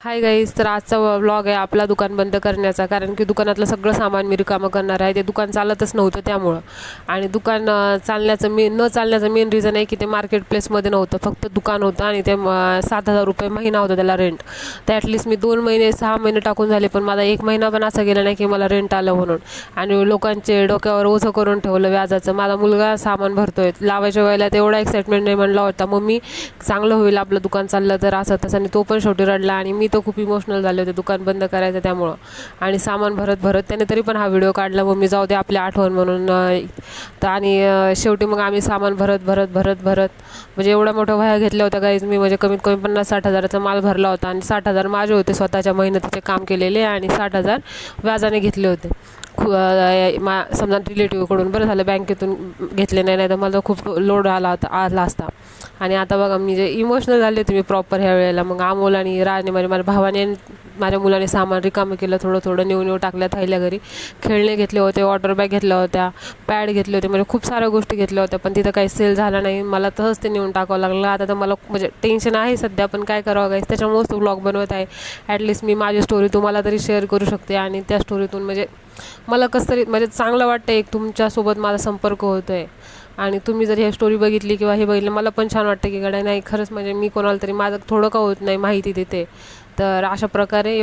Hi guys तर आजचा vlog आहे आपला दुकान बंद करण्याचा. कारण की दुकानातलं सगळं सामान मी रिकामं करणार आहे. ते दुकान चालतच नव्हतं त्यामुळं. आणि दुकान चालण्याचं मेन न चालण्याचं मेन रिझन आहे की ते मार्केट प्लेसमध्ये नव्हतं. फक्त दुकान होतं आणि ते सात हजार रुपये महिना होता त्याला रेंट तर ॲटलिस्ट मी दोन महिने सहा महिने टाकून झाले पण माझा एक महिना पण असा गेला नाही की मला रेंट आलं म्हणून. आणि लोकांचे डोक्यावर ओझं करून ठेवलं व्याजाचं. माझा मुलगा सामान भरतोय. लावायच्या वेळेला तेवढा एक्साइटमेंट नाही म्हणला होता. मग मी चांगलं होईल आपलं दुकान चाललं तर असं तसं. आणि तो पण शेवटी रडला आणि मी तर खूप इमोशनल झाले होते. दुकान बंद करायचं त्यामुळं. आणि सामान भरत भरत त्याने तरी पण हा व्हिडिओ काढला. मग मी जाऊ दे आपली आठवण म्हणून तर आणि शेवटी मग आम्ही सामान भरत भरत भरत भरत म्हणजे एवढा मोठा वह्या घेतल्या होत्या गाईज मी म्हणजे कमीत कमी पन्नास साठ हजाराचा माल भरला होता. आणि साठ हजार माझे होते स्वतःच्या मेहनतीचे काम केलेले आणि साठ हजार व्याजाने घेतले होते. खू मा समजा रिलेटिव्हकडून बरं झालं बँकेतून घेतले नाही नाही तर मला खूप लोड आला होता आला असता. आणि आता बघा मी जे इमोशनल झाले तुम्ही प्रॉपर ह्या वेळेला. मग अमोल आणि राजने म्हणजे माझ्या भावाने माझ्या मुलाने सामान रिकामं केलं थोडं थोडं नेऊ नेऊ टाकल्या थायल्या घरी. खेळणे घेतले होते वॉटर बॅग घेतल्या होत्या पॅड घेतले होते म्हणजे खूप साऱ्या गोष्टी घेतल्या होत्या पण तिथं काही सेल झाला नाही. मला तसंच ते नेऊन टाकावं लागलं. आता तर मला म्हणजे टेन्शन आहे सध्या पण काय करावं गाईस त्याच्यामुळेच तो ब्लॉग बनवत आहे. ॲटलिस्ट मी माझी स्टोरी तुम्हाला तरी शेअर करू शकते आणि त्या स्टोरीतून म्हणजे मला कसं तरी म्हणजे चांगलं वाटतं एक तुमच्यासोबत माझा संपर्क होतो आहे आणि तुम्ही जर ह्या स्टोरी बघितली किंवा हे बघितलं मला पण छान वाटतं की गड्या नाही खरंच म्हणजे मी कोणाला तरी माझं थोडं का होत नाही माहिती देते. तर अशा प्रकारे एव-